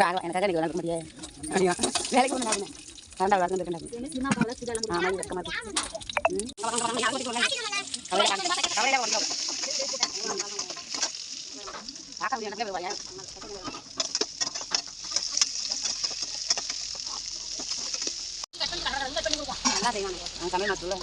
ஆகலாம் எனக்கு எனக்கு வளர்க்க முடியாது. வேலைக்கு ஒன்று ஆகுங்க கரண்டா வளர்ந்து இருக்கேன் ஆமாம் இருக்க மாட்டேன் கவலையில கொண்டு பார்க்க முடியும் எனக்கு வாயா நல்லா செய்வாங்க தமிழ் நாட்டில்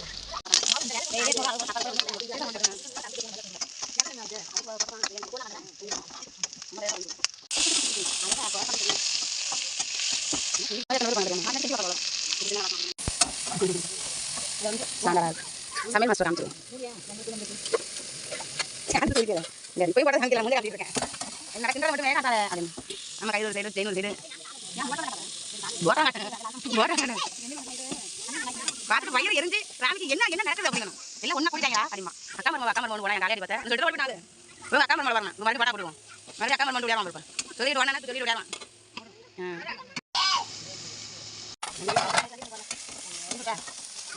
சமையல் மாஸ்டர் காமிச்சு போய் போட சமைக்கலாம் முதல்ல அப்படி இருக்கேன். நடக்கின்ற மட்டும் வேகாத அது நம்ம கையில் ஒரு சைடு செயின் ஒரு சைடு பார்த்துட்டு வயிறு எரிஞ்சு ராமிக்கு என்ன என்ன நடக்குது அப்படிங்கணும் எல்லாம் ஒன்றா குடிச்சாங்களா? அடிமா அக்கா மருமகள் அக்கா மருமகள் போனா காலையில் பார்த்தேன். சொல்லிட்டு ஓடிட்டாங்க இவங்க அக்கா மருமகள் வரணும் மறுபடியும் பாட்டா போடுவோம் மறுபடியும் அக்கா மருமகள் விளையாடாம இருப்பேன். சொல்லிட்டு வேணா சொல்லிட்டு விளையாடலாம் சும்மா இருக்குமா இது ராமக்கா என்ன என்ன கண்டிப்பா கொடு கண்டிப்பா வாங்க சமைக்கிற பிரச்சனை இது சொன்னா வந்து சூப்பரா இருக்கும் இல்ல பல பல பல பல கேட்குறீங்க போட்டு பார்க்காது வரணும் போட்டு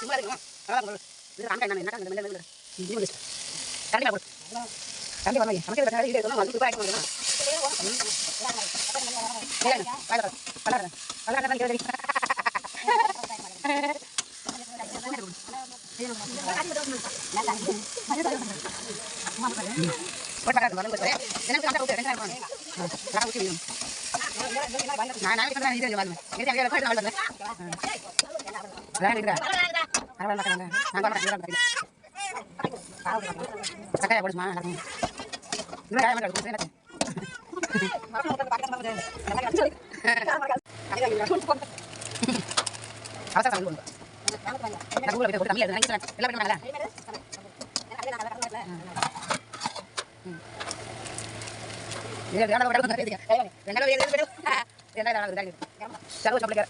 நான் அந்த ஊத்து ரெண்டு நேரம் நான் ஊத்தி விடும் நான் நான் கிட்ட இது வரணும் இது நான் போடுமா என்ன அவசரம் தமிழ் ரெண்டாவது ரெண்டாவது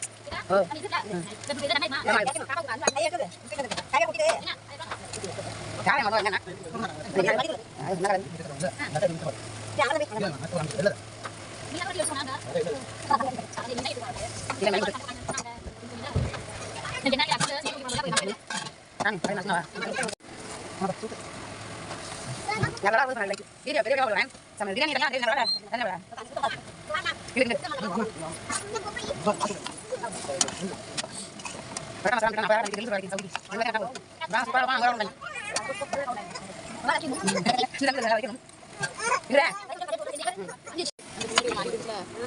Biryani biryani biryani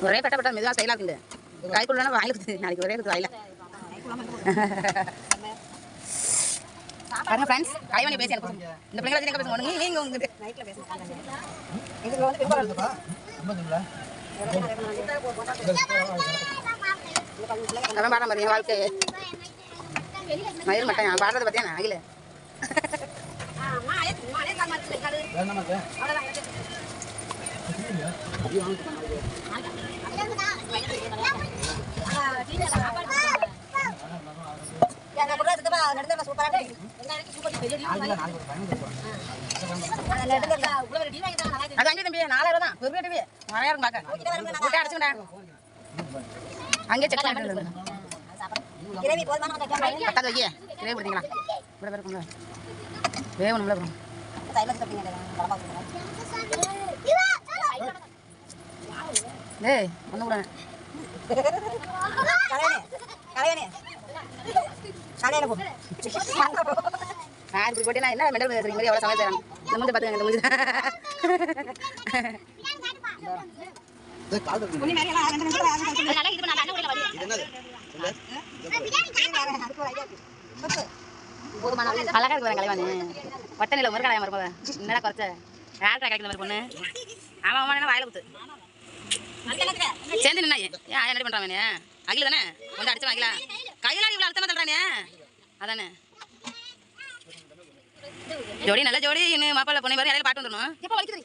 ஒரே கட்டப்பட்ட மெதுவாக செய்யலாம் இருக்குது கைக்குள்ளனா வாயிலுக்குது நாளைக்கு ஒரே வாயில. பாருங்க ஃப்ரெண்ட்ஸ் கைவனி பேசி எனக்கு இந்த பிள்ளைங்களை வச்சு எங்க பேசுங்க? நீங்க வந்து அவன் பாடம் பாரு என் வாழ்க்கை மயில் மட்டும் பாடுறது பார்த்தியா நான் அகில அது அங்கே தம்பி நாலாயிரம் தான். பெரிய டிவி மழையாரும் பார்க்க கூட்ட அங்கே செக் பண்ணிட்டு பத்தாது வைக்க கிரேவி கொடுத்தீங்களா? இவ்வளோ பேர் இருக்கும்ல. வேகணும்ல அப்புறம். டேய் ஒன்று கூட என்ன மெடல் பேசுறீங்க எவ்வளோ சமையல் செய்கிறாங்க இந்த முந்தி பார்த்துங்க இந்த அழகா இருக்கு கலைவாணி வட்டநில முருகலாயம் மருமக என்னடா குறைச்ச? ஆள்றா கிடைக்கிற மாதிரி பொண்ணு. அவன் அவன் என்ன வாயில குத்து? சேர்ந்து நின்னா ஏன் என்ன பண்றான் நீ அகில தானே? கொஞ்சம் அடிச்சு வாங்கல கையில இவ்வளவு அழுத்தமா தள்ளுறானே? அதானே. ஜோடி நல்ல ஜோடி. இன்னும் மாப்பிள்ளை பொண்ணு மாதிரி இடையில பாட்டு வந்துடணும். எப்போ வலிக்குது?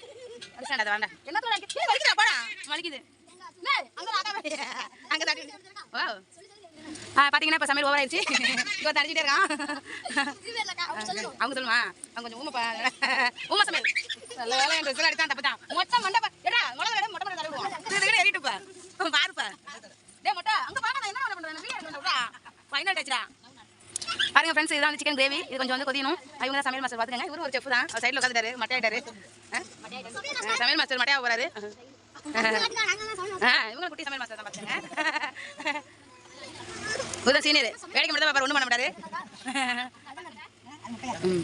அடிச்சாண்டா அது வேண்டாம் என்ன வலிக்குது போடா. அங்க. அங்க தட்டி வா ஆ இப்போ சமையல் ஓவர் ஆயிடுச்சு. இப்போ தடிச்சிட்டே இருக்கான். அவங்க சொல்லுமா? அவங்க கொஞ்சம் ஊமை ஊமை சமையல். நல்ல வேலை என் ட்ரெஸ்ஸில் அடித்தான் தப்பு தான் மொட்டை மண்டப ஏடா முளை விட மொட்டை மண்டை தருவோம் ஏறிட்டுப்பா பாருப்பா. டே மொட்டை அங்கே பாருங்க என்ன என்ன பண்ணுறேன் ஃபைனல் டச்டா பாருங்க ஃப்ரெண்ட்ஸ் இதான் சிக்கன் கிரேவி இது கொஞ்சம் வந்து கொதியணும். இவங்க தான் சமையல் மாஸ்டர் பார்த்துக்கங்க இவரு ஒரு செஃப் தான். சைடில் உட்காந்துட்டாரு மட்டையாயிட்டாரு சமையல் மாஸ்டர் மட்டையா போறாரு? ஆ, குட்டி சமையல் மாஸ்டர் தான் பார்த்துங்க இவர்தான் சீனியர் வேலைக்கு மட்டும் தான் ஒன்றும் பண்ண மாட்டாரு.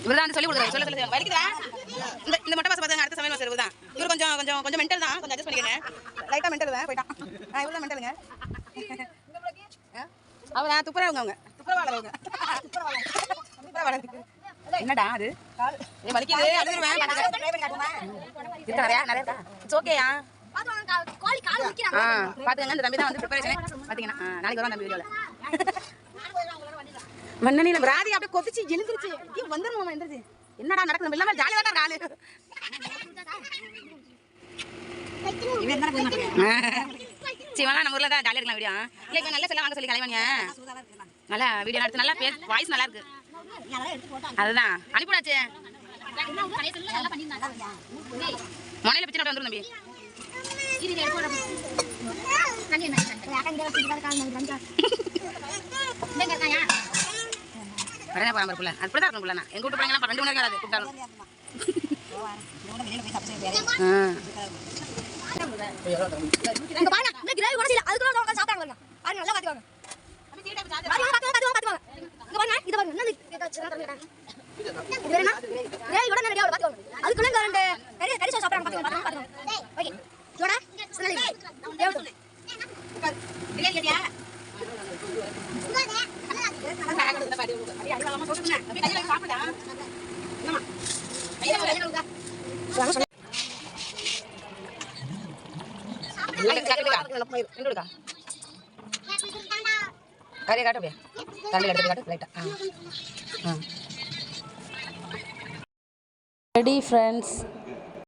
இவர் தான் சொல்லி கொடுக்குறாரு சொல்ல சொல்லி வலிக்குதா? இந்த இந்த மொட்டை மாசம் பார்த்தாங்க அடுத்த சமையல் மாஸ்டர் இவர் தான் இவர் கொஞ்சம் கொஞ்சம் கொஞ்சம் மென்டல் தான். கொஞ்சம் அட்ஜஸ்ட் பண்ணிக்கங்க. லைட்டாக மென்டல் தான் போயிட்டான். ஆ இவர் தான் மென்டலுங்க அவரா துப்புரவங்க அவங்க. துப்புரவாளர். துப்புரவாளர். என்னடா அது? ஏ வலிக்குது. அழுதுருவேன் நிறையா நிறையா இட்ஸ் ஓகேயா கோழி கால் ஆ பாத்துக்கங்க. இந்த தம்பி தான் வந்து ப்ரிப்பரேஷன் பாத்தீங்கன்னா நாளைக்கு வரும் தம்பி வீடியோல மண்ணனில ராதி அப்படியே கொதிச்சு எழுந்துருச்சு. ஐயோ வந்துருமா எந்திரிச்சு என்னடா நடக்குது? நம்ம இல்லாம ஜாலியா தான் ஆளு சிவனா நம்ம ஊர்ல தான் ஜாலியா இருக்கலாம் வீடியோ இல்ல நல்ல செல்ல வாங்க சொல்லி கலைவனியா நல்லா வீடியோ எடுத்து நல்லா பேர் வாய்ஸ் நல்லா இருக்கு. அதுதான். அனுப்பிடாச்சு முனையில பிச்சு நோட்டு வந்துரும் தம்பி. எங்க வீட்டு ரெண்டு மணி நேரம் கூப்பிட்டாலும். உட்கார்ந்து சாப்பிட்டாங்க பாருங்க பாருங்க நல்லா பாத்துக்கோங்க பாருங்க பாத்துக்கோங்க பாத்துக்கோங்க பாத்துக்கோங்க இங்க பாருங்க இது பாருங்க. என்னது இது? வேணா அதுக்குள்ள இங்க ரெண்டு கறி சாப்பிடுறாங்க ஓகே. இல்லை, இல்லையா? காட்டு அப்படியே. தண்ணியில எடுத்து காட்டு, light ஆ. ஆ. Ready friends